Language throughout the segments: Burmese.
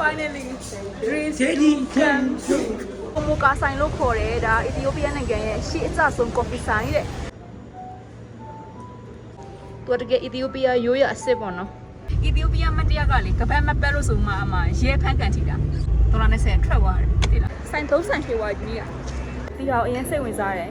finally dreams come true မိုကာဆိုင်လို့ခေါ်တယ်ဒါအီသီယိုးပီးယားနိုင်ငံရဲ့ရှေ့အကျဆုံး coffee ဆိုင်တဲ့သူတကယ်အီသီယိုးပီးယားရိုးရအစ်စ်ပေါ့နော်အီသီယိုးပီးယားမတရားကလေကပတ်မပက်လို့ဆိုမှအမှရဲဖန်းကန်ထိတာဒေါ်လာ20ထွက်သွားတယ်သိလားဆိုင်သုံးဆိုင်ထေဝါကြီးอ่ะဒီဟာအရင်စိတ်ဝင်စားတယ်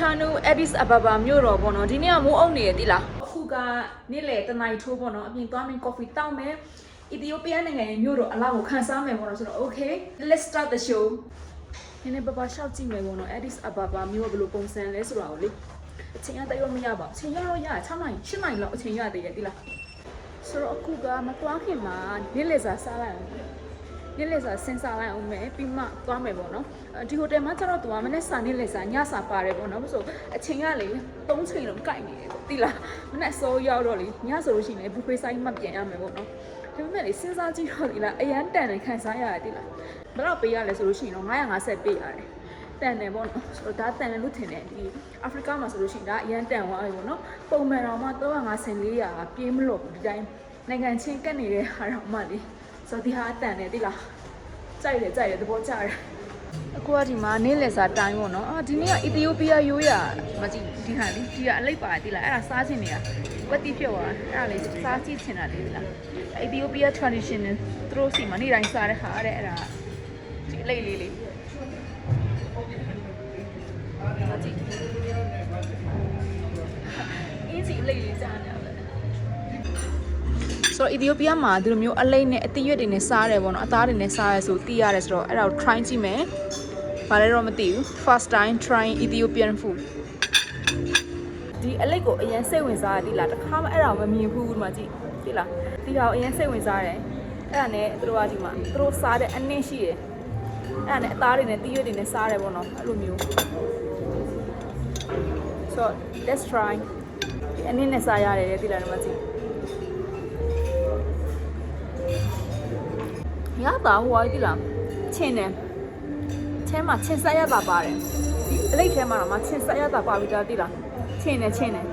afternoon Addis Ababa မြို့တော်ပေါ့နော်ဒီနေ့ကမိုးအုပ်နေရသီလားအခုကနေ့လေတနိုင်ထိုးပေါ့နော်အပြင်သွားမယ် coffee တောက်မယ်အီသီယိုးပီးယားနိုင်ငံရဲ့မြို့တော်အလားကိုခန်းစားမယ်ပေါ့နော်ဆိုတော့ okay let's start the show နည်းနည်းပပရှောက်ကြည့်မယ်ပေါ့နော် Addis Ababa မြို့ကဘယ်လိုပုံစံလဲဆိုတာကိုလေအချိန်ရတရောမရပါဘူးအချိန်ရတော့ရ6နိုင်7နိုင်လောက်အချိန်ရသေးတယ်သီလားဆိုတော့အခုကမသွားခင်မှာနေ့လေစာစားလိုက်အောင် နေ့လည်စာစဉ်းစားလိုက်အောင်မယ်ပြီးမှသွားမယ်ပေါ့နော်အဲဒီဟိုတယ်မှာကျတော့သူကမနေ့စာနေ့လည်စာညစာပါတယ်ပေါ့နော်ဆိုအချိန်ကလေ3ချိန်လုံးကြိုက်နေတယ်တိလားမနေ့စောရောက်တော့လေညဆိုလို့ရှိရင်ဘူဖေးဆိုင်မှပြန်ရမယ်ပေါ့နော်ဒါပေမဲ့လေစဉ်းစားကြည့်တော့ဒီလားအရန်တန်တယ်ခံစားရတယ်တိလားဘယ်တော့ပေးရလဲဆိုလို့ရှိရင်တော့950ပေးရတယ်တန်တယ်ပေါ့နော်ဆိုတော့ဒါတန်တယ်လို့ထင်တယ်ဒီအာဖရိကမှာဆိုလို့ရှိရင်ဒါအရန်တန်သွားပြီပေါ့နော်ပုံမှန်တော့မှ350 400ကပြေးမလို့ဘူးဒီတိုင်းနိုင်ငံချင်းကတ်နေတဲ့ဟာတော့မှလေ ဆိုတော့ဒီဟာအတန်တယ်တိလားကြိုက်တယ်ကြိုက်တယ်သဘောကျတယ်အခုကဒီမှာနေ့လည်စာတိုင်းပေါ့နော်အာဒီနေ့ကအီသီယိုးပီးယားရိုးရာမကြည့်ဒီဟာလေဒီကအလိပ်ပါတိလားအဲ့ဒါစားချင်နေတာဝက်တိဖြစ်သွားအဲ့ဒါလေးစားကြည့်ချင်တာလေဒီလားအီသီယိုးပီးယား traditional သူတို့စီမှာနေ့တိုင်းစားတဲ့ဟာတဲ့အဲ့ဒါဒီအလိပ်လေးလေးမကြည့်အင်းစီအလိပ်လေးစားနေရတယ် ဆိုတော့အီသီယိုးပီးယားမှာဒီလိုမျိုးအလိမ့်နဲ့အသီးရွက်တွေနဲ့စားတယ်ပေါ့နော်အသားတွေနဲ့စားရဲဆိုသိရတယ်ဆိုတော့အဲ့ဒါကို try ကြည့်မယ်ဘာလဲတော့မသိဘူး first time trying Ethiopian food ဒီအလိတ်ကိုအရင်စိတ်ဝင်စားရသည်လားတစ်ခါမှအဲ့ဒါမမြင်ဘူးဒီမှာကြည့်ဒီလားဒီဟာကိုအရင်စိတ်ဝင်စားတယ်အဲ့ဒါနဲ့သူတို့ကဒီမှာသူတို့စားတဲ့အနည်းရှိတယ်အဲ့ဒါနဲ့အသားတွေနဲ့တီးရွက်တွေနဲ့စားတယ်ပေါ့နော်အဲ့လိုမျိုး so let's try ဒီအနည်းနဲ့စားရတယ်တဲ့ဒီလားဒီမှာကြည့် ရတာဟိုဟာကြည့်လားချင်းတယ်ချင်းမှာချင်းဆက်ရတာပါတယ်ဒီအလိတ်ထဲမှာတော့မချင်းဆက်ရတာပါပြီးသားတိလားချင်းတယ်ချင်းတယ်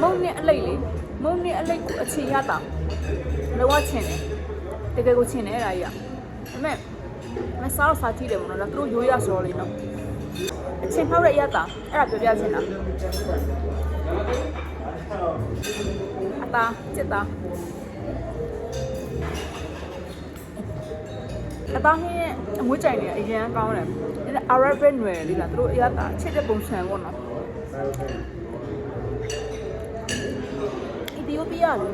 မုံနဲ့အလိတ်လေမုံနဲ့အလိတ်ကိုအခြေရတာလောကချင်းတယ်တကယ်ကိုချင်းတယ်အဲ့ဒါကြီးอ่ะဒါပေမဲ့မစားတော့စားကြည့်တယ်မနော်ဒါသူတို့ရိုးရဆိုတော့လေနော် အချင်းဖောက်ရရတာအဲ့ဒါပြောပြချင်တာအသားစစ်သားအသားဟင်းအမွေးကြိုင်နေအရန်ကောင်းတယ်ဒီ Arabic နွယ်လေးလားသူတို့အရတာချစ်တဲ့ပုံစံပေါ့နော်အီသီယိုးပီးယားလေ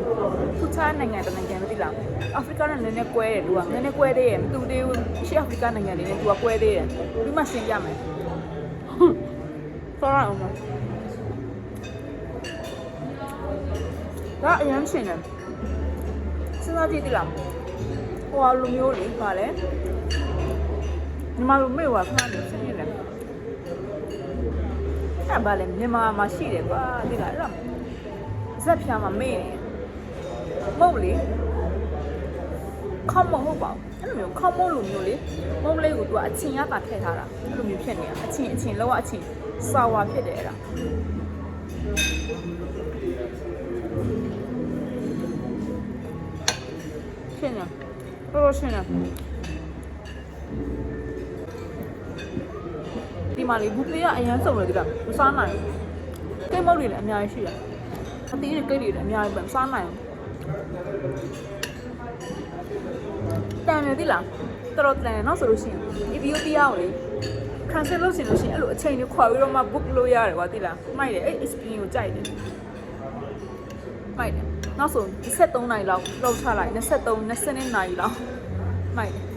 ခုချားနိုင်ငံတနိုင်ငံမသိလားအာဖရိကနဲ့နည်းနည်းကွဲတယ်သူကနည်းနည်းကွဲသေးတယ်မတူသေးဘူးရှေ့အာဖရိကနိုင်ငံတွေနဲ့သူကကွဲသေးတယ်ပြီးမှရှင်းပြမယ် ဆောရအောင်မဒါအရင်ရှင်တယ်စဉ်းစားကြည့်သလားဟိုလူမျိုးလေးပါလေညီမတို့မေ့ဝါခဏလေးစဉ်းနေတယ်အဲ့ဘာလဲမြန်မာမှာရှိတယ်ကွာဒီလားအဲ့တော့ဇက်ဖြာမှာမေ့နေမဟုတ်လေခေါမဟုတ်ပါဘူးအဲ့လိုမျိုးခေါမလိုမျိုးလေမုံလေးကိုသူကအချင်းရတာထည့်ထားတာအဲ့လိုမျိုးဖြစ်နေတာအချင်းအချင်းလောကအချင်း စာဝါဖြစ်တယ်အဲ့ဒါရှင်းရတော်တော်ရှင်းရဒီမှာလေဘူပေကအရန်စုံလေဒီကမစားနိုင်ဘူးကိတ်မုတ်တွေလည်းအများကြီးရှိတယ်အသီးတွေကိတ်တွေလည်းအများကြီးပဲမစားနိုင်ဘူးတန်တယ်ဒီလားတော်တော်တန်တယ်နော်ဆိုလို့ရှိရင်အီသီယိုးပီးယားကိုလေ cancel လုပ်ရှင်လို့ရှိရင်အဲ့လိုအချိန်လေးခွာပြီးတော့မှ book လုပ်ရတယ်ကွာတိလားမိုက်တယ်အဲ့ experience ကိုကြိုက်တယ်မိုက်တယ်နောက်ဆို23နိုင်လောက်လောက်ချလိုက်23 22နိုင်လောက်မိုက်တယ်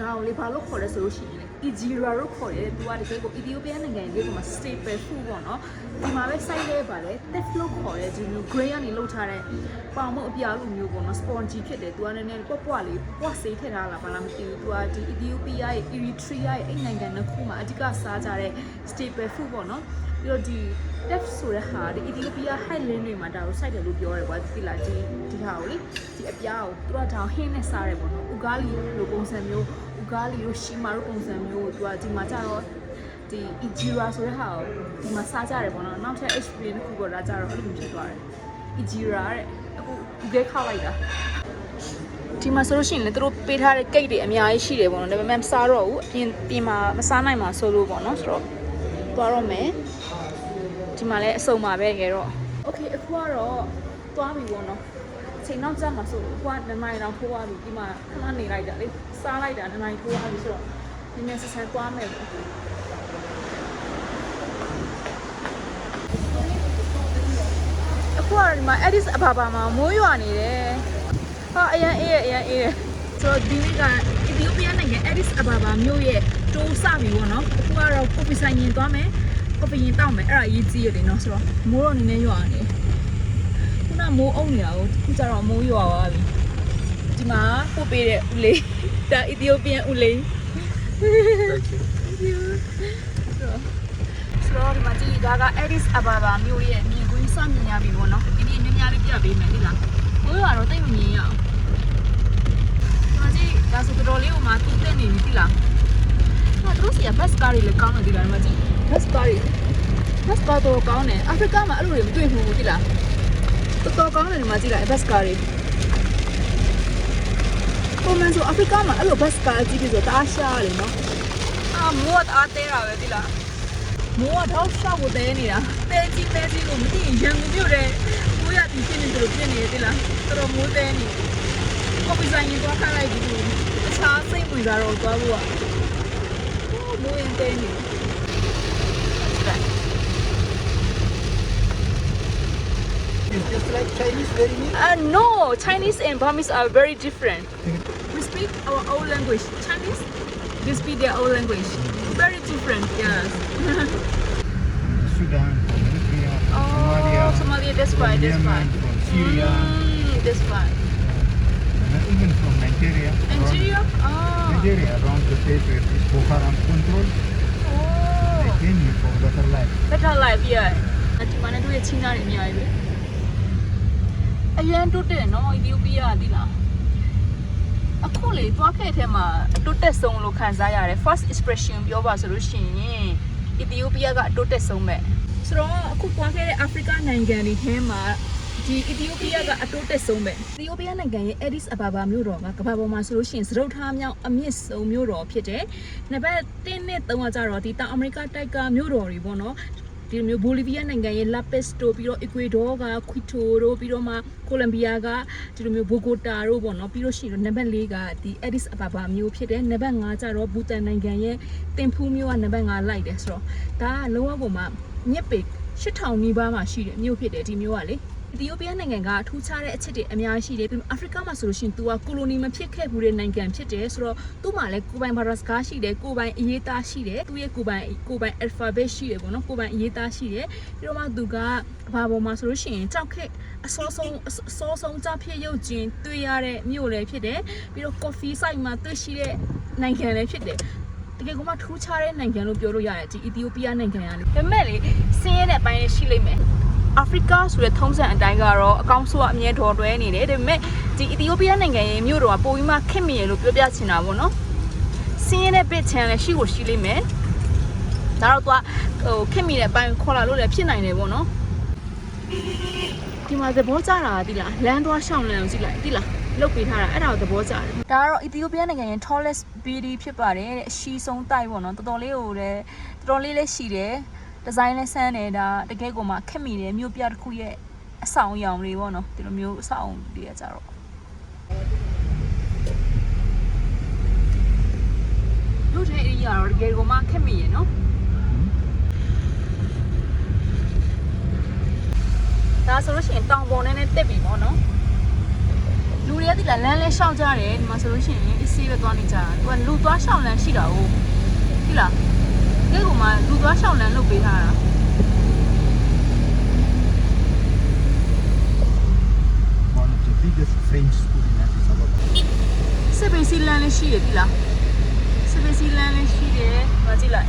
ဒါကိုလေဘာလို့ခေါ်လဲဆိုလို့ရှိရင်လေ Ijira လို့ခေါ်တယ်သူကတကယ်ကို Ethiopia နိုင်ငံလေးကမှာ staple food ပေါ့နော်ဒီမှာပဲ site လဲပါလေ tef လို့ခေါ်တယ်ဒီလို gray ကနေလုပ်ထားတဲ့ပေါင်မုတ်အပြားလိုမျိုးပေါ့နော် spongy ဖြစ်တယ်သူကလည်းနည်းနည်းပွားပွားလေးပွားစေးထည့်ထားလာပါလားမသိဘူးသူကဒီ Ethiopia ရဲ့ Eritrea ရဲ့အဲ့နိုင်ငံနှစ်ခုမှာအဓိကစားကြတဲ့ staple food ပေါ့နော်ပြီးတော့ဒီ tef ဆိုတဲ့ဟာဒီ Ethiopia highland တွေမှာဒါကို site တယ်လို့ပြောရဲကွာဒီလာဒီဒီဟာကိုလေဒီအပြားကိုသူကဒါဟင်းနဲ့စားတယ်ပေါ့နော် ugali လိုပုံစံမျိုး ugali တို့ shima တို့ပုံစံမျိုးကိုသူကဒီမှာကြတော့ဒီ ijira ဆိုတဲ့ဟာကိုဒီမှာစားကြတယ်ပေါ့နော်နောက်ထပ် experience တစ်ခုပေါ့ဒါကြတော့အဲ့လိုမျိုးဖြစ်သွားတယ် ijira တဲ့အခုဒီကခောက်လိုက်တာဒီမှာဆိုလို့ရှိရင်လည်းသူတို့ပေးထားတဲ့ကိတ်တွေအများကြီးရှိတယ်ပေါ့နော်ဒါပေမဲ့မစားတော့ဘူးအပြင်ပြင်မှာမစားနိုင်မှာဆိုလို့ပေါ့နော်ဆိုတော့သွားတော့မယ် ဒီမှာလည်းအစုံပါပဲတကယ်တော့ okay အခုကတော့သွားပြီပေါ့နော်ချိန်နောက်ကျမှဆိုဟိုကနမိုင်တော့ထိုးသွားပြီဒီမှာခဏနေလိုက်တာလေစားလိုက်တာနမိုင်ထိုးသွားပြီဆိုတော့နည်းနည်းဆက်ဆက်သွားမယ်ပေါ့အခုကတော့ဒီမှာ Addis Ababa မှာမိုးရွာနေတယ်ဟာအရန်အေးရအရန်အေးရဆိုတော့ဒီနေ့က Ethiopia နိုင်ငံ Addis Ababa မြို့ရဲ့တိုးစပြီပေါ့နော်အခုကတော့ကော်ဖီဆိုင်ရင်သွားမယ် ကော်ဖီရင်တောက်မယ်အဲ့ဒါအရေးကြီးရတယ်နော်ဆိုတော့မိုးတော့နည်းနည်းရွာနေတယ်ခုနမိုးအုံနေတာကိုခုကျတော့မိုးရွာသွားပြီဒီမှာပို့ပေးတဲ့ဦးလေးဒါအီသီယိုးပီးယန်ဦးလေးဆိုတော့ဒီမှာကြည့်ဒါက Addis Ababa မြို့ရဲ့မြင်ကွင်းစမြင်ရပြီပေါ့နော်ဒီနေ့ညများလေးပြပေးမယ်ဒီလားမိုးရွာတော့တိတ်မမြင်ရအောင်ဒီမှာကြည့်ဒါဆိုတော်တော်လေးဟိုမှာတူးတဲ့နေပြီဒီလားဟာသူတို့စီက bus car တွေလည်းကောင်းတယ်ဒီလားဒီမှာကြည့် bus car တွေ bus car တော့ကောင်းတယ်အာဖရိကမှာအဲ့လိုတွေမတွေ့ဘူးဒီလားတော်တော်ကောင်းတယ်ဒီမှာကြည့်လိုက်ဘတ်စကားတွေပုံမှန်ဆိုအာဖရိကမှာအဲ့လိုဘတ်စကားကြီးပြီးဆိုတအားရှားတယ်နော်အာမိုးကတအားတဲတာပဲဒီလားမိုးကတော့ရှောက်ကိုတဲနေတာတဲကြီးတဲကြီးကိုမသိရင်ရန်ကုန်မြို့တဲ့မိုးရတီဖြစ်နေတယ်လို့ဖြစ်နေတယ်ဒီလားတော်တော်မိုးတဲနေကော်ပီဆိုင်ရင်သွားခါလိုက်ပြီးတခြားစိတ်ဝင်စားတော့သွားဖို့ကမိုးရင်တဲနေ It's just like Chinese, very neat. Uh, no, Chinese and Burmese are very different. We speak our own language. Chinese, they speak their own language. Very different, yes. Sudan, from Eritrea, oh, Somalia, Somalia, that's from that's from Syria, Mm, that's and even from Nigeria. around- Nigeria? Oh. Nigeria, around the place where this Boko Haram control, they Oh. came here for better life. Better life, yeah. ဒီမှာလည်းတို့ရဲ့ချင်းသားတွေအများကြီးပဲအရန်တွတ်တယ်နော်အီသီယိုးပီးယားဒီလားအခုလေသွားခဲ့တဲ့ထဲမှာတွတ်တက်ဆုံးလို့ခံစားရတယ် first expression ပြောပါဆိုလို့ရှိရင်အီသီယိုးပီးယားကအတွတ်တက်ဆုံးပဲဆိုတော့အခုသွားခဲ့တဲ့အာဖရိကနိုင်ငံတွေထဲမှာ ဒီအီသီယိုးပီးယားကအတိုးတက်ဆုံးပဲအီသီယိုးပီးယားနိုင်ငံရဲ့ Addis Ababa မြို့တော်ကကမ္ဘာပေါ်မှာဆိုလို့ရှိရင်စရုပ်ထားမြောက်အမြင့်ဆုံးမြို့တော်ဖြစ်တယ်။နံပါတ်1နဲ့3ကကြတော့ဒီတောင်အမေရိကတိုက်ကမြို့တော်တွေပေါ့နော်။ဒီလိုမျိုးဘိုလီဗီးယားနိုင်ငံရဲ့ La Paz တို့ပြီးတော့ Ecuador က Quito တို့ပြီးတော့မှ Colombia ကဒီလိုမျိုး Bogota တို့ပေါ့နော်ပြီးလို့ရှိရင်တော့နံပါတ်4ကဒီ Addis Ababa မြို့ဖြစ်တယ်။နံပါတ်5ကျတော့ဘူတန်နိုင်ငံရဲ့တင်ဖူးမြို့ကနံပါတ်5လိုက်တယ်ဆိုတော့ဒါကလုံးဝပုံမှာမြစ်ပေ8000နီးပါးမှာရှိတယ်မြို့ဖြစ်တယ်ဒီမြို့ကလေ အီသီယိုးပီးယားနိုင်ငံကထူးခြားတဲ့အချက်တွေအများကြီးရှိတယ်ပြီးတော့အာဖရိကမှာဆိုလို့ရှိရင် तू ကကိုလိုနီမဖြစ်ခဲ့ဘူးတဲ့နိုင်ငံဖြစ်တယ်ဆိုတော့သူ့မှာလည်းကိုယ်ပိုင်ဘာသာစကားရှိတယ်ကိုယ်ပိုင်အရေးသားရှိတယ်သူ့ရဲ့ကိုယ်ပိုင်ကိုယ်ပိုင် alphabet ရှိတယ်ပေါ့နော်ကိုယ်ပိုင်အရေးသားရှိတယ်ပြီးတော့မှသူကဘာပေါ်မှာဆိုလို့ရှိရင်ကြောက်ခက်အစောဆုံးအစောဆုံးကြောက်ဖြစ်ရုပ်ကျင်တွေ့ရတဲ့မြို့လည်းဖြစ်တယ်ပြီးတော့ coffee site မှာတွေ့ရှိတဲ့နိုင်ငံလည်းဖြစ်တယ်တကယ်ကမှထူးခြားတဲ့နိုင်ငံလို့ပြောလို့ရတယ်ဒီအီသီယိုးပီးယားနိုင်ငံကလေဒါပေမဲ့လေစင်းရဲတဲ့အပိုင်းလေးရှိလိမ့်မယ် အာဖရိကဆိုတဲ့ထုံးစံအတိုင်းကတော့အကောင့်ဆိုကအမြဲတော်တွဲနေတယ်ဒါပေမဲ့ဒီအီသီယိုးပီးယားနိုင်ငံရဲ့မြို့တော်ကပိုပြီးမှခက်မရလို့ပြောပြချင်တာပေါ့နော်စင်းရဲတဲ့ bit channel လည်းရှိကိုရှိလိမ့်မယ်ဒါတော့သူကဟိုခက်မိတဲ့အပိုင်းခေါ်လာလို့လည်းဖြစ်နိုင်တယ်ပေါ့နော်ဒီမှာသဘောကျတာကတိလားလမ်းသွားရှောင်းလမ်းအောင်ကြည့်လိုက်တိလားလုတ်ပေးထားတာအဲ့ဒါကိုသဘောကျတယ်ဒါကတော့အီသီယိုးပီးယားနိုင်ငံရဲ့ tallest beauty ဖြစ်ပါတယ်တဲ့အရှိဆုံးတိုက်ပေါ့နော်တော်တော်လေးဟိုလည်းတော်တော်လေးလည်းရှိတယ် ဒီဇိုင်းလည်းဆန်းတယ်ဒါတကယ်ကိုမှခက်မိတယ်မြို့ပြတစ်ခုရဲ့အဆောင်အယောင်လေးပေါ့နော်ဒီလိုမျိုးအဆောင်တွေကကြတော့မြို့ထဲ area တော့တကယ်ကိုမှခက်မိရယ်နော်ဒါဆိုလို့ရှိရင်တောင်ပေါ်နဲ့နဲ့တက်ပြီပေါ့နော်လူတွေကဒီလားလမ်းလဲရှောက်ကြတယ်ဒီမှာဆိုလို့ရှိရင်အစီးပဲသွားနေကြတာသူကလူသွားရှောက်လမ်းရှိတာ哦လား ကဲကမှလူသွားရှောင်းလန်းလုပ်ပေးထားတာ One of the biggest French school in Addis Ababa. စစ်ပင်စီလန်းလေးရှိရပြီလားစစ်ပင်စီလန်းလေးရှိတယ်မကြည့်လိုက်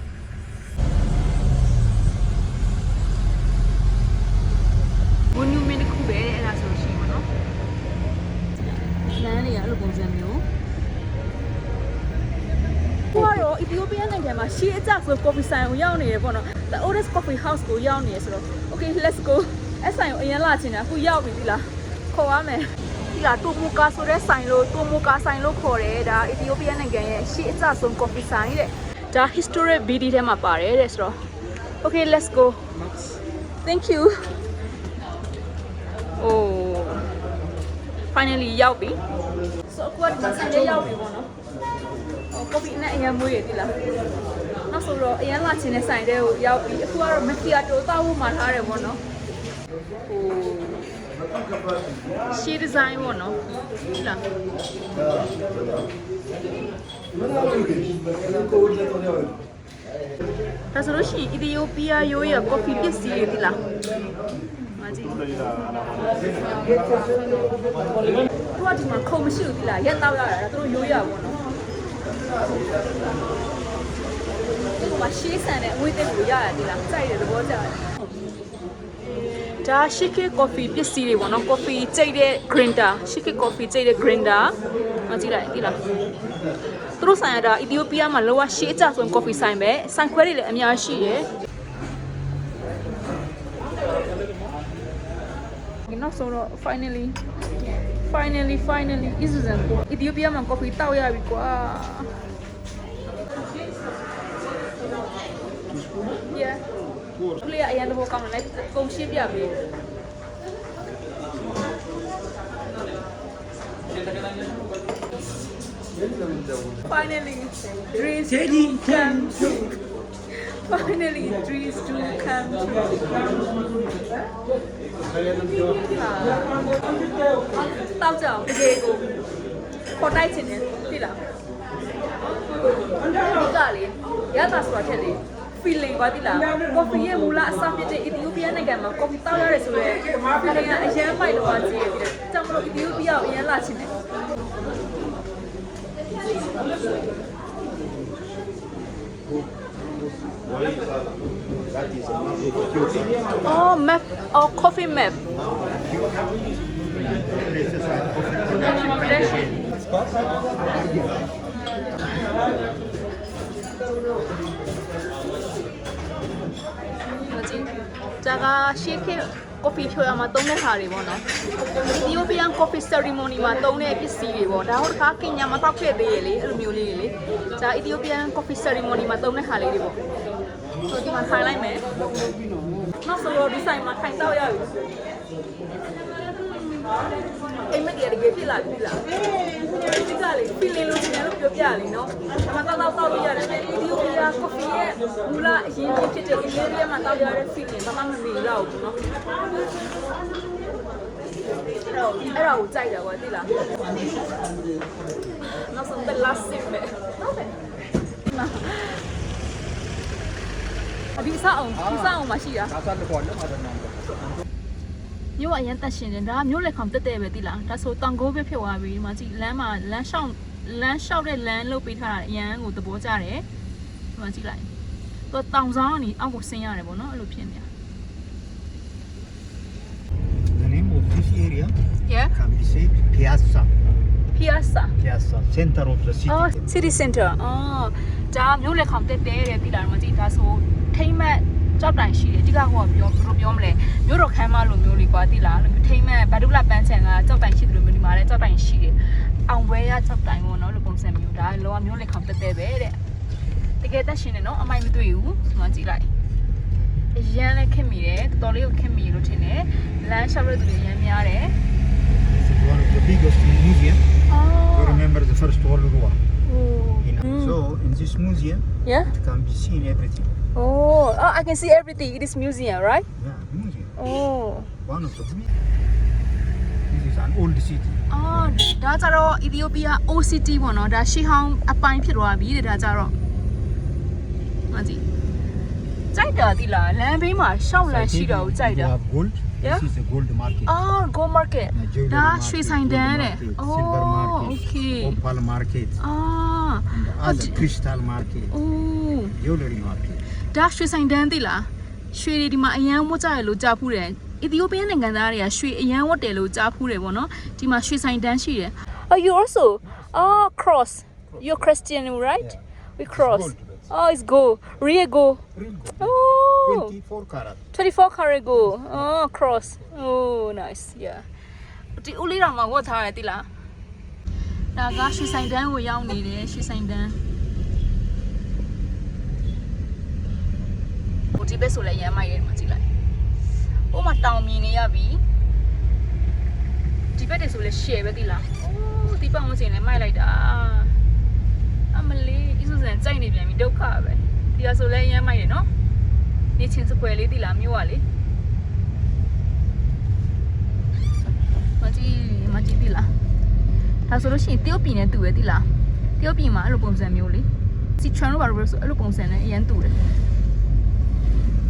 ဆို coffee ဆိုင်ကိုရောက်နေရပေါ့နော် The oldest coffee house ကိုရောက်နေရဆိုတော့ Okay let's go အဲ့ဆိုင်ကိုအရင်လာချင်တာအခုရောက်ပြီဒီလားခေါ်ရမယ်ဒီလားတိုမိုကာဆိုတဲ့ဆိုင်လို့တိုမိုကာဆိုင်လို့ခေါ်တယ်ဒါ Ethiopia နိုင်ငံရဲ့ရှေးအကျဆုံး coffee ဆိုင်တဲ့ဒါ historic BD ထဲမှာပါတယ်တဲ့ဆိုတော့ Okay let's go Thank you Oh finally ရောက်ပြီ So အခုကဒီမှာဆိုင်လေးရောက်ပြီပေါ့နော်ဟို coffee နဲ့အရင်မွေးရည်ဒီလားနောက် ဆိုတော့အရင်လာချင်တဲ့ဆိုင်တဲ့ကိုရောက်ပြီအခုကတော့ macchiato တောက်ဖို့မှာထားတယ်ပေါ့နော်ဟိုရှေးဒီဇိုင်းပေါ့နော်ဒီလားဒါဆိုလို့ရှိရင်အီသီယိုးပီးယားရိုးရဲ့ coffee ပစ္စည်းတွေဒီလားမကြည့်ဘူးသူကဒီမှာခုံမရှိဘူးဒီလားရက်တော့ရတာသူတို့ရိုးရပါတော့ ဒီမှာရှေးဆန်တဲ့အဝေးတက်ကိုရရတယ်ဒီလားကြိုက်တယ်သဘောကျတယ်ဒါရှီကေကော်ဖီပစ္စည်းတွေပေါ့နော်ကော်ဖီကြိတ်တဲ့ grinder ရှီကေကော်ဖီကြိတ်တဲ့ grinder မကြည့်လိုက်ဒီလားသူတို့ဆိုင်ရတာအီသီယိုးပီးယားမှာလောကရှေးအကျဆုံးကော်ဖီဆိုင်ပဲဆိုင်ခွဲတွေလည်းအများကြီးရှိတယ်ဒီနောက်ဆုံးတော့ finally finally finally Isuzu အီသီယိုးပီးယားမှာ coffee တောက်ရပြီကွာ Yeah ဘလေးအရင်တော့ကောင်းတယ်လိုက်ကုန်ရှင်းပြပြီ Finally dreams do come true Finally dreams do come true တောက်ကြအောင်တကယ်ကိုခေါ်တိုက်ချင်တယ်သိလားဒီကလေရတာဆိုတာထက်လေ feeling ပါတိလား coffee ရဲ့မူလအစဖြစ်တဲ့ Ethiopia နိုင်ငံမှာ coffee တောက်ရတယ်ဆိုတော့ feeling ကအရန်မိုက်တော့ကြည့်ရတယ်။ကြောင့်မလို့ Ethiopia ကိုအရန်လာချင်တယ်။ Oh map oh coffee map ။ ဒါကရှေးခေတ် coffee ဖြိုရမှာသုံးတဲ့ဟာတွေပေါ့နော်။ Ethiopian coffee ceremony မှာသုံးတဲ့ပစ္စည်းတွေပေါ့။ဒါဟိုတစ်ခါကင်ညာမှာတောက်ခဲ့သေးရဲ့လေအဲ့လိုမျိုးလေးတွေလေ။ဒါ Ethiopian coffee ceremony မှာသုံးတဲ့ဟာလေးတွေပေါ့။ဆိုဒီမှာထိုင်လိုက်မယ်။နောက်ဆိုတော့ဒီဆိုင်မှာထိုင်တော့ရပြီ။ အိမ်မက်ကြီးရကြီးဖြစ်လာပြီလား။ဒီကလေ feeling လို့ကျွန်တော်ပြောပြလေနော်။အမတောက်တောက်တောက်လို့ရတယ်။ Ethiopia coffee ရဲ့မူလအရင်ဖြစ်တဲ့ Ethiopia မှာတောက်ရတဲ့ feeling ဘာမှမမေ့တော့ဘူးနော်။အဲ့တော့အဲ့ဒါကိုကြိုက်တာကွာသိလားနောက်ဆုံး the last sip ပဲဟုတ်တယ်အဒီစားအောင်ဒီစားအောင်မရှိတာ မြို့အရင်တက်ရှင်တယ်ဒါကမြို့လက်ခေါင်တက်တဲ့ပဲသိလားဒါဆိုတောင်ကိုးပဲဖြစ်သွားပြီဒီမှာကြည့်လမ်းမှာလမ်းလျှောက်လမ်းလျှောက်တဲ့လမ်းလုတ်ပေးထားတာအရန်ကိုသဘောကျတယ်ဒီမှာကြည့်လိုက်သူတောင်ဆောင်ကနေအောက်ကိုဆင်းရတယ်ပေါ့နော်အဲ့လိုဖြစ်နေတာ The name of this area yeah can be said Piazza. piazza Piazza, center of the city. အော် city center အော်ဒါမြို့လက်ခေါင်တက်တဲတဲ့ပြည်လာတော့မကြည့်ဒါဆိုထိမ့်မက် ကြောက်တိုင်ရှိတယ်ဒီကဟောပြောဘယ်လိုပြောမလဲမြို့တော်ခမ်းမလိုမျိုးလေးကွာတိလားအဲ့လိုမျိုးထိမ့်မက်ဗဒုလပန်းချန်ကကြောက်တိုင်ရှိတယ်လို့မျိုးဒီမှာလည်းကြောက်တိုင်ရှိတယ်အောင်ဘွဲရကြောက်တိုင်ပေါ့နော်လို့ပုံစံမျိုးဒါလောကမြို့လက်ခေါင်တက်တဲပဲတဲ့တကယ်တက်ရှင်တယ်နော်အမိုက်မတွေ့ဘူးဒီမှာကြည့်လိုက်အရန်လည်းခက်မိတယ်တော်တော်လေးကိုခက်မိလို့ထင်တယ်လမ်းလျှောက်လို့သူတွေအရန်များတယ် This is one of the biggest museum. အော် You remember the First World War. Oh. In, Mm. So in this museum, Yeah. it can be seen everything. Oh, oh, I can see everything. It is museum, right? Yeah, museum. Oh. One of the. This is an old city. အော်ဒါကြတော့ Ethiopia OCT ပေါ့နော်ဒါရှေးဟောင်းအပိုင်းဖြစ်သွားပြီတဲ့ဒါကြတော့မကြည့်ကြိုက်တာဒီလားလမ်းဘေးမှာရှောက်လန်းရှိတော့ကြိုက်တာ You have gold. Yeah. This is the gold market. အော် Go Market Yeah, jewelry ဒါ market, ရွှေဆိုင်တန်းတဲ့ gold market, အော် silver market, okay opal market, အာ and the other d- crystal market, အိုး jewelry market. ဒါရွှေဆိုင်တန်းသိလားရွှေတွေဒီမှာအရန်ဝတ်ကြရလို့ကြားဖူးတယ်အီသီယိုးပီးယားနိုင်ငံသားတွေကရွှေအရန်ဝတ်တယ်လို့ကြားဖူးတယ်ပေါ့နော်ဒီမှာရွှေဆိုင်တန်းရှိတယ် Oh you also oh cross you're Christian right Yeah. we cross gold, but- oh it's gold real gold Real gold. oh 24 karat. 24 karat gold oh cross oh nice yeah ဒီဦးလေးတော်မှာဝတ်ထားတယ်တိလားဒါကရွှေဆိုင်တန်းကိုရောက်နေတယ်ရွှေဆိုင်တန်းဟိုဒီဘက်ဆိုလည်းရမ်းမိုက်တယ်မှာကြည့်လိုက်ဟိုမှာတောင်မြင်နေရပြီဒီဘက်တည်းဆိုလည်း share ပဲတိလားအိုးဒီပတ်ဝန်းကျင်လည်းမိုက်လိုက်တာအမလေးအီဆူဇန်ကြိုက်နေပြန်ပြီဒုက္ခပဲဒီကဆိုလည်းရမ်းမိုက်တယ်နော် နေချင်းစကွယ်လေးတိလားမြို့ကလေမကြည့်မကြည့်တိလားဒါဆိုလို့ရှိရင်တရုတ်ပြည်နဲ့တူပဲတိလားတရုတ်ပြည်မှာအဲ့လိုပုံစံမျိုးလေစီချွန်လို့ပါလို့ဆိုအဲ့လိုပုံစံနဲ့အရင်တူတယ်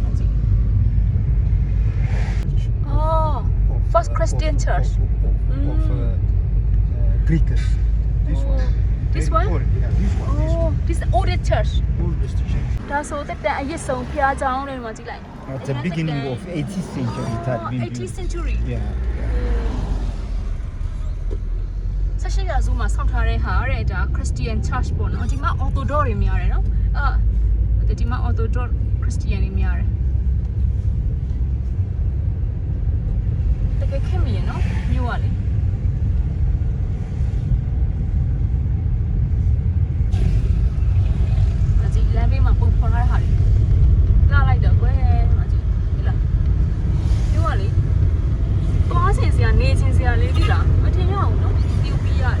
မကြည့် Oh, Of, First uh, Christian of- church. Of, of, of, uh, uh, Greeks. This Oh, one. This Very one? Old. Yeah, this one. This Oh, this is oldest church. one. Oldest church. ဒါဆိုတက်တဲ့အရစ်ဆုံးဖျားကြောင်းတယ်မှာကြည့်လိုက် At the beginning of 18th century, it had Oh, been 18th built. century. Yeah. ဆက်ရှိရာစုမှာဆောက်ထားတဲ့ဟာတဲ့ဒါ Christian church ပေါ့နော်ဒီမှာ Orthodox တွေများတယ်နော်အာဒီမှာ Orthodox Christian တွေများတယ်တကယ်ခင်မီရနော်မြို့ကလေဒါကြည့် လမ်းဘေးမှာပုံဖော်ထားတဲ့ဟာတွေလာလိုက်တော့ကွယ်ဒီမှာကြည့်ဒီလားမြို့ကလေသွားစင်စရာနေချင်းစရာလေးဒီလားမထင်ရအောင်နော်ဒီပြီးရတယ်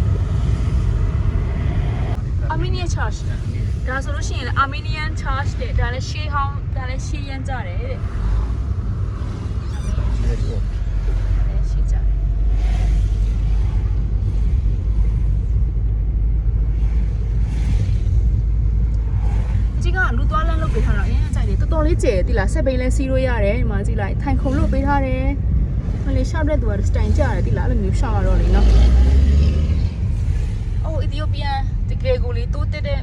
Armenian Church ဒါဆိုလို့ရှိရင်လည်း Armenian Church တဲ့ဒါလည်းရှေးဟောင်းဒါလည်းရှေးရမ်းကြတယ်တဲ့ It's very old. ဒါလည်းရှေးကြတယ်အကြီးကလူသွားလမ်းလုပ်ပေးထားတော့အရင်အကြိုက်တယ်တော်တော်လေး ကျယ်တိလားဆက်ပိန်လဲစီးလို့ရတယ်ဒီမှာကြည့်လိုက်ထိုင်ခုံလုပ်ပေးထားတယ်မလေးရှောက်တဲ့သူကစတိုင်ကြတယ်တိလားအဲ့လိုမျိုးရှောက်ရတော့လေနော်အိုးအီသီယိုပီးယားတကယ်ကိုလေတိုးတက်တဲ့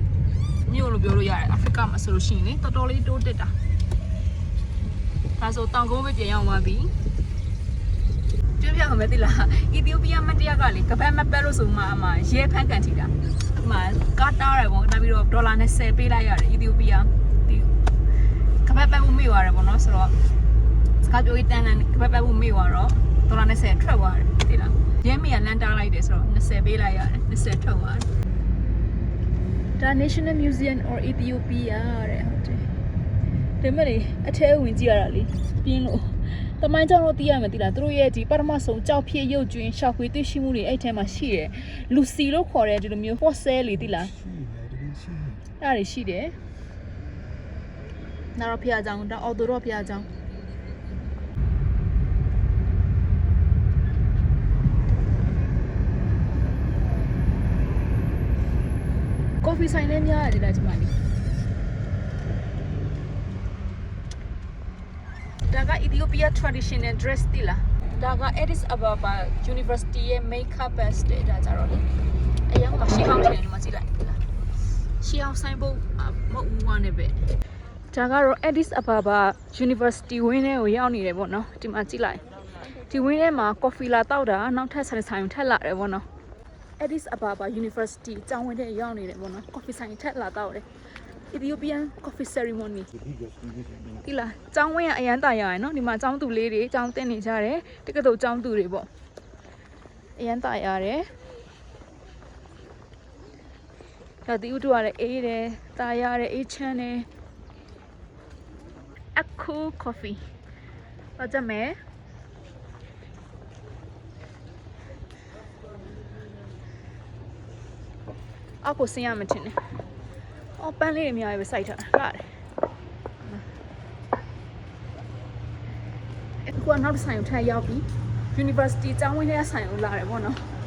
မြို့လို့ပြောလို့ရတယ်အာဖရိကမှာဆိုလို့ရှိရင်လေတော်တော်လေးတိုးတက်တာဒါဆိုတောင်ကုန်းပဲပြန်ရောက်သွားပြီပြောပြအောင်မသိလားအီသီယိုပီးယားမတရားကလေကပတ်မပတ်လို့ဆိုမှအမှရဲဖန်ကန်ထိတာအမှကာတာရပေါ့နောက်ပြီးတော့ဒေါ်လာ20ပေးလိုက်ရတယ်အီသီယိုပီးယားဒီ ကပတ်ပတ်မှုမေ့သွားတယ်ပေါ့နော်ဆိုတော့စကားပြောရေးတန်းတန်းကပတ်ပတ်မှုမေ့သွားတော့ဒေါ်လာ20ထွက်သွားတယ်သိလားရဲမေကလန်တားလိုက်တယ်ဆိုတော့20ပေးလိုက်ရတယ်20ထွက်သွားတယ်ဒါ National Museum or Ethiopia တဲ့ဟုတ်တယ်ဒါမဲ့လေအထဲဝင်ကြည့်ရတာလေပြင်းလို့တမိုင်းကြောင့်တော့သိရမယ်တိလားသူတို့ရဲ့ဒီပထမဆုံးကြောက်ဖြစ်ရုပ်ကျွင်းရှောက်ခွေးတွေ့ရှိမှုတွေအဲ့ထဲမှာရှိတယ်လူစီလို့ခေါ်တဲ့ဒီလိုမျိုး fossil လေတိလား See, I didn't see it. အဲ့ဒါတွေရှိတယ် နာတော့ဖျားကြောင်ဒါအော်တိုတော့ဖျားကြောင်ကော်ဖီဆိုင်လည်းများရတယ်ဒါဒီမှာလေဒါက Ethiopia traditional dress တိလားဒါက Addis Ababa University ရဲ့ makeup best တဲ့ဒါကြတော့လေအရင်ကရှေးဟောင်းတယ်ဒီမှာကြည့်လို က်တိလားရှေးအောင်ဆိုင်ဖို့မဟုတ်ဘူးဝမ်းနေပဲဒါကတော့ Addis Ababa University ဝင်းထဲကိုရောက်နေတယ်ပေါ့နော်ဒီမှာကြည့်လိုက်ဒီဝင်းထဲမှာ coffee လာတောက်တာနောက်ထပ်ဆိုင်ဆိုင်ထက်လာတယ်ဗောနော် Addis Ababa University ကျောင်းဝင်းထဲရောက်နေတယ်ဗောနော် coffee ဆိုင်ထက်လာတောက်တယ် Ethiopian coffee ceremony ဒီလားကျောင်းဝင်းကအရန်တာရရယ်နော်ဒီမှာကျောင်းသူလေးတွေကျောင်းတက်နေကြတယ်တက္ကသိုလ်ကျောင်းသူတွေပေါ့အရန်တာရတယ်ဒါတီဥတူရတယ်အေးတယ်တာရတယ်အေးချမ်းတယ် Echo coffee ဘာကြမဲအောက်ကိုဆင်းရမှတင်တယ်။အော်ပန်းလေးတွေအများကြီးပဲစိုက်ထားတာ။လှတယ်။အခုကနောက်တစ်ဆိုင်ကိုထပ်ရောက်ပြီ။ University ကျောင်းဝင်းထဲကဆိုင်ကိုလာတယ်ပေါ့နော်။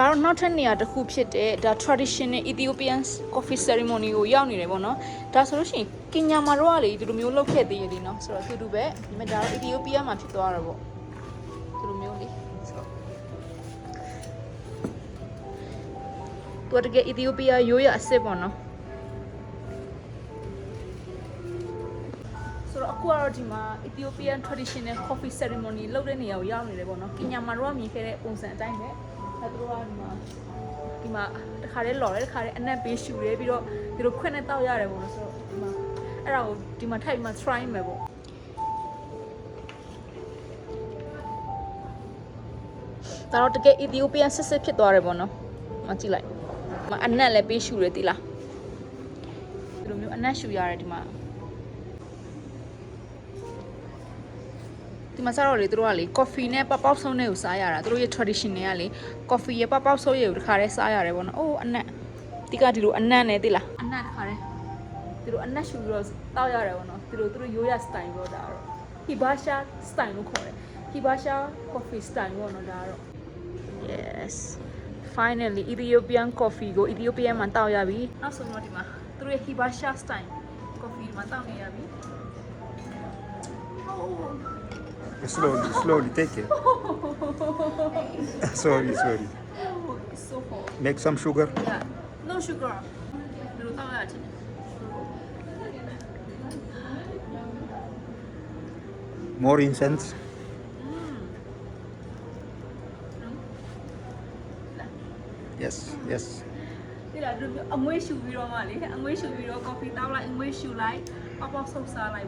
ဒါတော့နောက်ထပ်နေရာတစ်ခုဖြစ်တဲ့ဒါ traditional Ethiopian coffee ceremony ကိုရောက်နေတယ်ပေါ့နော်။ဒါဆိုလို့ရှိရင်ကင်ညာမှာတော့ကလေဒီလိုမျိုးလုပ်ခဲ့သေးရည်နော်။ဆိုတော့အတူတူပဲဒီမှာဒါတော့ Ethiopia မှာဖြစ်သွားတာပေါ့။ဒီလိုမျိုးလေ။ဆိုတော့သူကတကယ် Ethiopia ရိုးရအစ်စ်ပေါ့နော်။ဆိုတော့အခုကတော့ဒီမှာ Ethiopian traditional coffee ceremony လုပ်တဲ့နေရာကိုရောက်နေတယ်ပေါ့နော်။ကင်ညာမှာတော့မြင်ခဲ့တဲ့ပုံစံအတိုင်းပဲ။ အဲသူတို့ကဒီမှာဒီမှာတခါတည်းလော်တယ်တခါတည်းအနက်ပေးရှူတယ်ပြီးတော့ဒီလိုခွက်နဲ့တောက်ရတယ်ပေါ့နော်ဆိုတော့ဒီမှာအဲ့ဒါကိုဒီမှာထိုက်ပြီးမှ try မယ်ပေါ့ဒါတော့တကယ် Ethiopian စစ်စစ်ဖြစ်သွားတယ်ပေါ့နော်။မကြည့်လိုက်။မအနက်လည်းပေးရှူတယ်တိလား။ဒီလိုမျိုးအနက်ရှူရတယ်ဒီမှာ။ ဒီမှာစားတော့လေသူတို့ကလေ coffee နဲ့ပပောက်ဆုံးနဲ့ကိုစားရတာသူတို့ရဲ့ tradition တွေကလေ coffee ရဲ့ပပောက်ဆုံးရဲ့ကိုတခါတည်းစားရတယ်ပေါ့နော်အိုးအနက်ဒီကဒီလိုအနက်နဲ့တိလားအနက်တခါတည်းဒီလိုအနက်ရှူပြီးတော့တောက်ရတယ်ပေါ့နော်ဒီလိုသူတို့ရိုးရ style ပေါ့ဒါတော့ hibasha style လို့ခေါ်တယ် hibasha coffee style ပေါ့နော်ဒါတော့ yes finally Ethiopian coffee ကို Ethiopian မှာတောက်ရပြီနောက်ဆုံးတော့ဒီမှာသူတို့ရဲ့ hibasha style coffee မှာတောက်နေရပြီ Slowly, slowly, take it. sorry, sorry. oh it's so hot Make some sugar. Yeah. No sugar. ဘယ်လိုတောက်ရချင်လဲ More incense. Yes, yes. ဒီလားဒီလိုမျိုးအငွေးရှူပြီးတော့မှလေအငွေးရှူပြီးတော့ coffee တောက်လိုက်အငွေးရှူလိုက်ပေါက်ပေါက်ဆုပ်စားလို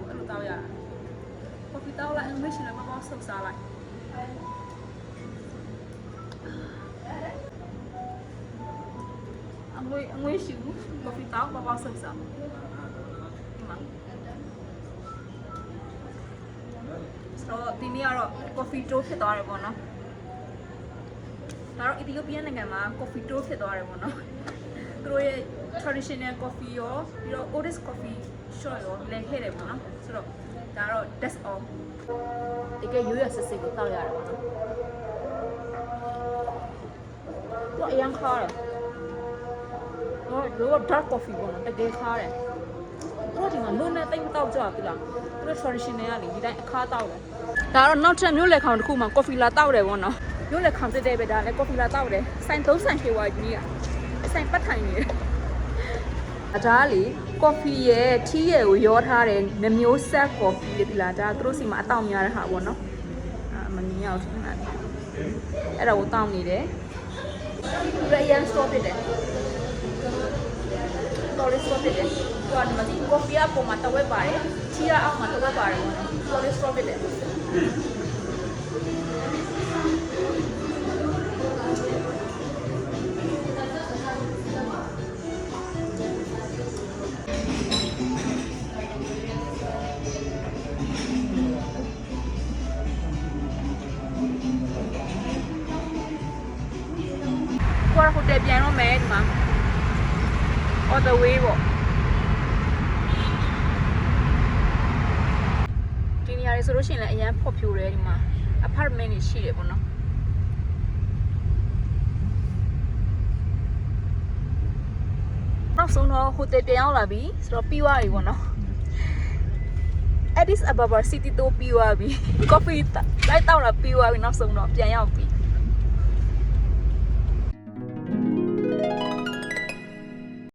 က်ပေါ့အဲ့လိုတောက်ရတာ coffee တောက်လိုက်အငွေးရှူလိုက်ပေါက်ပေါက်ဆုပ်စားလိုက်အငွေးအငွေးရှူ coffee တောက်ပေါက်ပေါက်ဆုပ်စားဒီမှာဆိုတော့ဒီနေ့ကတော့ coffee tour ဖြစ်သွားတယ်ပေါ့နော်ဒါတော့ Ethiopian နိုင်ငံမှာ coffee tour ဖြစ်သွားတယ်ပေါ့နော်သူတို့ရဲ့ traditional coffee ရောပြီးတော့ Otis coffee shop ရောလည်ခဲ့တယ်ပေါ့နော်ဆိုတော့ ဒါတော့ that's all တကယ်ရိုးရစစ်စစ်ကိုတောက်ရတယ်ပေါ့နော်သူအရင်ခါတယ်တော့တို့ dark coffee ပေါ့နော်တကယ်ခါတယ်သူတို့ဒီမှာလုံးနဲ့တိတ်မတောက်ကြဘူးလားသူတို့ traditional ကလေဒီတိုင်းအခါတောက်တယ်ဒါတော့နောက်ထပ်မျိုးလေခေါင်တစ်ခုမှာ coffee လာတောက်တယ်ပေါ့နော်မျိုးလေခေါင်တက်တဲ့ပဲဒါလည်း coffee လာတောက်တယ်ဆိုင်သုံးဆိုင်ဖြေဝါကြီးကဆိုင်ပတ်ထိုင်နေတယ်အဒါ ကလေ coffee ရဲ့ tea ရဲ့ကိုရောထားတယ်နှမျိုးဆက် coffee လေဒီလားဒါသူတို့စီမှာအတောင်များတဲ့ဟာပေါ့နော်အာမမြင်ရအောင်ထင်တာအဲ့ဒါကိုတောင်းနေတယ်သူရရန် stop ဖြစ်တယ်တော်လေး stop ဖြစ်တယ်သူကဒီမှာဒီ coffee အပေါ်မှာတဝက်ပါတယ် tea အအောက်မှာတဝက်ပါတယ်ပေါ့နော်တော်လေး stop ဖြစ်တယ် မယ်ဒီမှာ all the way ပေါ့ဒီနေရာတွေဆိုလို့ရှိရင်လည်းအရန်ဖော့ဖြိုတယ်ဒီမှာ apartment တွေရှိတယ်ပေါ့နော်နောက်ဆုံးတော့ဟိုတယ်ပြန်ရောက်လာပြီဆိုတော့ပြီးသွားပြီပေါ့နော် Addis Ababa City တော့ပြီးသွားပြီ coffee လိုက်တောက်တာပြီးသွားပြီနောက်ဆုံးတော့ပြန်ရောက်ပြီ